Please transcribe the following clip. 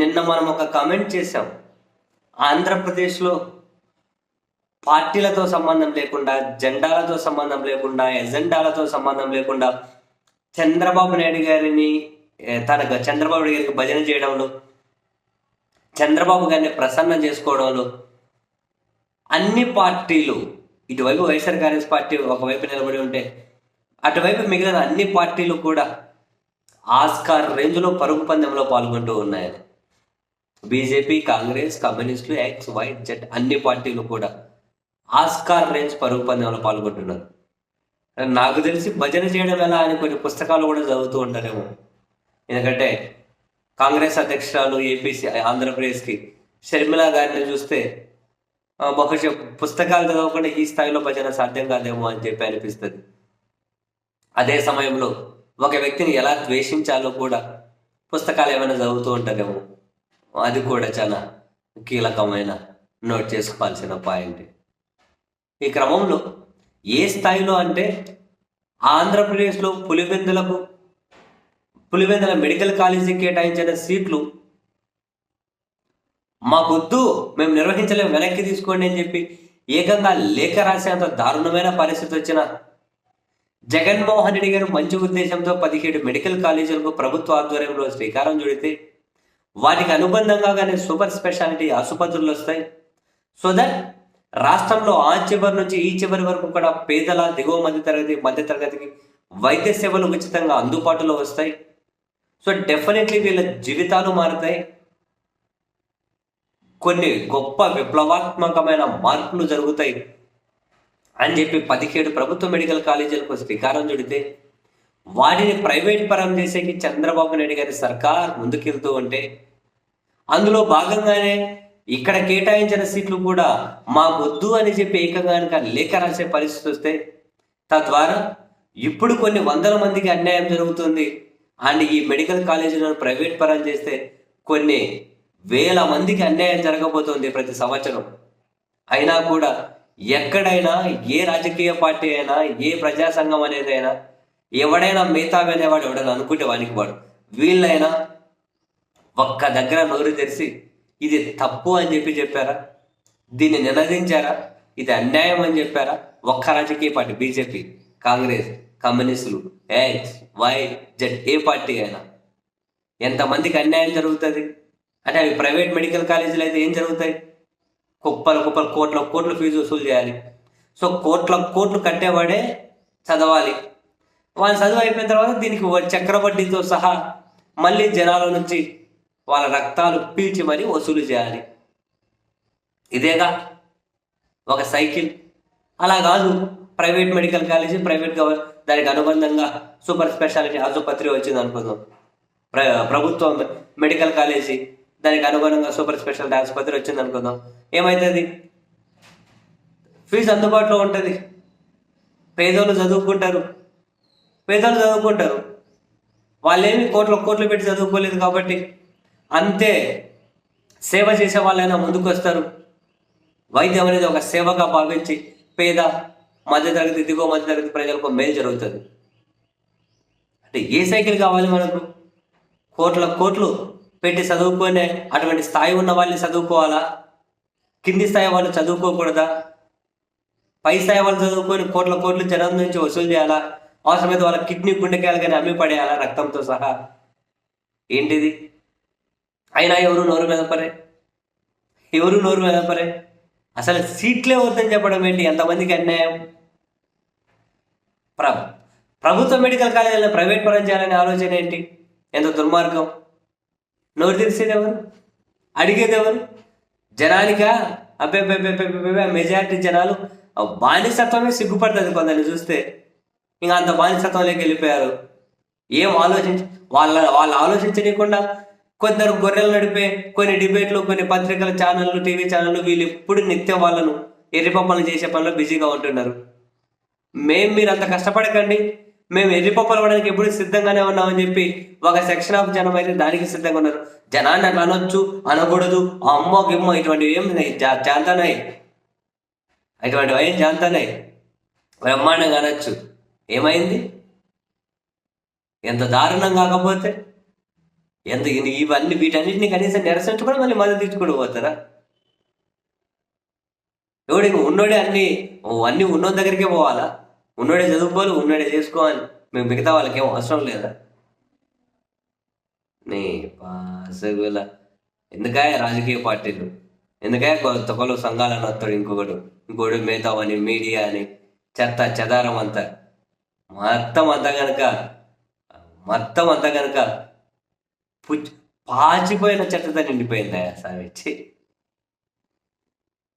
నిన్న మనం ఒక కమెంట్ చేసాం ఆంధ్రప్రదేశ్లో పార్టీలతో సంబంధం లేకుండా జెండాలతో సంబంధం లేకుండా ఎజెండాలతో సంబంధం లేకుండా చంద్రబాబు నాయుడు గారిని తన చంద్రబాబు నాయుడు గారికి భజన చేయడంలో చంద్రబాబు గారిని ప్రసన్నం చేసుకోవడంలో అన్ని పార్టీలు ఇటువైపు వైఎస్ఆర్ కాంగ్రెస్ పార్టీ ఒకవైపు నిలబడి ఉంటే అటువైపు మిగిలిన అన్ని పార్టీలు కూడా ఆస్కార్ రేంజ్లో పరుగు పందెంలో పాల్గొంటూ ఉన్నాయని. బీజేపీ కాంగ్రెస్ కమ్యూనిస్టులు ఎక్స్ వై జెడ్ అన్ని పార్టీలు కూడా ఆస్కార్ రేంజ్ పరుగు పందెంలో పాల్గొంటున్నారు. నాకు తెలిసి భజన చేయడం ఎలా అని కొన్ని పుస్తకాలు కూడా చదువుతూ ఉంటారేమో. ఎందుకంటే కాంగ్రెస్ అధ్యక్షురాలు ఏపీసీ ఆంధ్రప్రదేశ్కి షర్మిల గారిని చూస్తే బహుశా పుస్తకాలు చదవకుండా ఈ స్థాయిలో భజన సాధ్యం కాదేమో అని చెప్పి అనిపిస్తుంది. అదే సమయంలో ఒక వ్యక్తిని ఎలా ద్వేషించాలో కూడా పుస్తకాలు ఏమైనా చదువుతూ ఉంటారేమో. అది కూడా చాలా కీలకమైన నోట్ చేసుకోవాల్సిన పాయింట్ ఈ క్రమంలో ఏ స్థాయిలో అంటే ఆంధ్రప్రదేశ్లో పులివెందులకు పులివెందుల మెడికల్ కాలేజీకి కేటాయించిన సీట్లు మాకొద్దు మేము నిర్వహించలేము వెనక్కి తీసుకోండి అని చెప్పి ఏకంగా లేఖ రాసేంత దారుణమైన పరిస్థితి వచ్చిన జగన్మోహన్ రెడ్డి గారు మంచి ఉద్దేశంతో పదిహేడు మెడికల్ కాలేజీలకు ప్రభుత్వ ఆధ్వర్యంలో శ్రీకారం చుడితే వాటికి అనుబంధంగా కానీ సూపర్ స్పెషాలిటీ ఆసుపత్రులు వస్తాయి. సో దట్ రాష్ట్రంలో ఆ చివరి నుంచి ఈ చివరి వరకు కూడా పేదల దిగువ మధ్య తరగతి మధ్య తరగతికి వైద్య సేవలు ఉచితంగా అందుబాటులో వస్తాయి. సో డెఫినెట్లీ వీళ్ళ జీవితాలు మారుతాయి. కొన్ని గొప్ప విప్లవాత్మకమైన మార్పులు జరుగుతాయి. అని చెప్పి పదిహేడు ప్రభుత్వ మెడికల్ కాలేజీలకు శ్రీకారం చుడితే వాటిని ప్రైవేట్ పరం చేసేకి చంద్రబాబు నాయుడు గారి సర్కార్ ముందుకెళ్తూ ఉంటే అందులో భాగంగానే ఇక్కడ కేటాయించిన సీట్లు కూడా మాకొద్దు అని చెప్పి ఏకంగా కనుక లేఖ రాసే పరిస్థితి వస్తే తద్వారా ఇప్పుడు కొన్ని వందల మందికి అన్యాయం జరుగుతుంది. అండ్ ఈ మెడికల్ కాలేజీలను ప్రైవేట్ పరం చేస్తే కొన్ని వేల మందికి అన్యాయం జరగబోతోంది ప్రతి సంవత్సరం. అయినా కూడా ఎక్కడైనా ఏ రాజకీయ పార్టీ అయినా ఏ ప్రజాసంఘం అనేదైనా ఎవడైనా మిగతా అనేవాడు ఎవడైనా అనుకుంటే వానికి వాడు. వీళ్ళైనా ఒక్క దగ్గర నోరు తెరిచి ఇది తప్పు అని చెప్పి చెప్పారా? దీన్ని నినదించారా? ఇది అన్యాయం అని చెప్పారా? ఒక్క రాజకీయ పార్టీ బీజేపీ కాంగ్రెస్ కమ్యూనిస్టులు ఎక్స్ వై జెడ్ ఏ పార్టీ అయినా. ఎంతమందికి అన్యాయం జరుగుతుంది? అంటే అవి ప్రైవేట్ మెడికల్ కాలేజీలు అయితే ఏం జరుగుతాయి? కుప్పల కుప్పల కోట్ల కోట్లు ఫీజు వసూలు చేయాలి. సో కోట్ల కోట్లు కట్టేవాడే చదవాలి. వాళ్ళ చదువు అయిపోయిన తర్వాత దీనికి చక్రవడ్డీతో సహా మళ్ళీ జనాల నుంచి వాళ్ళ రక్తాలు పీల్చి మరీ వసూలు చేయాలి. ఇదేగా ఒక సైకిల్. అలా కాదు ప్రైవేట్ మెడికల్ కాలేజీ ప్రైవేట్ గవర్ దానికి అనుబంధంగా సూపర్ స్పెషాలిటీ ఆసుపత్రి వచ్చింది అనుకుందాం. ప్ర ప్రభుత్వ మెడికల్ కాలేజీ దానికి అనుగుణంగా సూపర్ స్పెషాలిటీ ఆసుపత్రి వచ్చింది అనుకుందాం. ఏమవుతుంది ఫీజు అందుబాటులో ఉంటుంది. పేదోళ్ళు చదువుకుంటారు. పేదలు చదువుకుంటారు. వాళ్ళేమి కోట్ల కోట్లు పెట్టి చదువుకోలేదు కాబట్టి అంతే సేవ చేసే వాళ్ళైనా ముందుకు వస్తారు వైద్యం అనేది ఒక సేవగా భావించి పేద మధ్యతరగతి దిగువ మధ్యతరగతి ప్రజలకు మేలు జరుగుతుంది. అంటే ఏ సైకిల్ కావాలి మనకు? కోట్ల కోట్లు పెట్టి చదువుకునే అటువంటి స్థాయి ఉన్న వాళ్ళని చదువుకోవాలా? కింది స్థాయి వాళ్ళు చదువుకోకూడదా? పై స్థాయి వాళ్ళు చదువుకొని కోట్ల కోట్లు జనం నుంచి వసూలు చేయాలా? అవసరమైతే వాళ్ళ కిడ్నీ గుండెకాయలు కానీ అమ్మి పడేయాలా రక్తంతో సహా? ఏంటిది? అయినా ఎవరు నోరు మెదపరే? ఎవరు నోరు మెదపరే? అసలు సీట్లే వద్దని చెప్పడం ఏంటి? ఎంతమందికి అన్యాయం? ప్ర ప్రభుత్వ మెడికల్ కాలేజీలను ప్రైవేట్ పరం చేయాలనే ఆలోచన ఏంటి? ఎంత దుర్మార్గం? నోరు తెలిసేది ఎవరు? అడిగేది ఎవరు? జనానికా? అబ్బే మెజారిటీ జనాలు? ఆ బానిసత్వమే సిగ్గుపడుతుంది కొందరిని చూస్తే. ఇంకా అంత బానిసత్వంలోకి వెళ్ళిపోయారు. ఏం ఆలోచించి వాళ్ళ వాళ్ళు ఆలోచించనీయకుండా కొందరు గొర్రెలు నడిపే కొన్ని డిబేట్లు కొన్ని పత్రికల ఛానళ్ళు టీవీ ఛానళ్ళు వీళ్ళు ఎప్పుడు నిత్యం వాళ్ళను ఎర్రిపప్పలు చేసే పనిలో బిజీగా ఉంటున్నారు. మేము మీరు అంత కష్టపడకండి. మేము ఎర్రిపప్పలు అవ్వడానికి ఎప్పుడు సిద్ధంగానే ఉన్నామని చెప్పి ఒక సెక్షన్ ఆఫ్ జనం అయితే దానికి సిద్ధంగా ఉన్నారు. జనాన్ని అట్లా అనొచ్చు అనకూడదు. అమ్మో గిమ్మో ఇటువంటివి ఏం జాంతనాయి. అటువంటివి ఏం జాంతనాయి. బ్రహ్మాండంగా అనొచ్చు. ఏమైంది? ఎంత దారుణం కాకపోతే? ఎంత ఇవన్నీ వీటన్నిటిని కనీసం నిరసించుకొని మళ్ళీ మద్దతు తీసుకుని పోతారా? ఎవడు ఇంక ఉన్నోడే అన్ని అన్ని ఉన్నోడి దగ్గరికే పోవాలా? ఉన్నోడే చదువుకోవాలి ఉన్నోడే చేసుకోవాలి. మేము మిగతా వాళ్ళకి ఏం అవసరం లేదా? నీ పాసగుల. ఎందుకాయ రాజకీయ పార్టీలు? ఎందుకాయ కొత్త కొలు సంఘాలను వస్తాడు ఇంకొకడు? ఇంకోడు మేతావని మీడియా అని చెత్త చెదారం అంతా. మొత్తం అంతా కనుక మొత్తం అంతా కనుక పుచ్ పాచిపోయిన చెట్టతో నిండిపోయిందా సావిచ్చి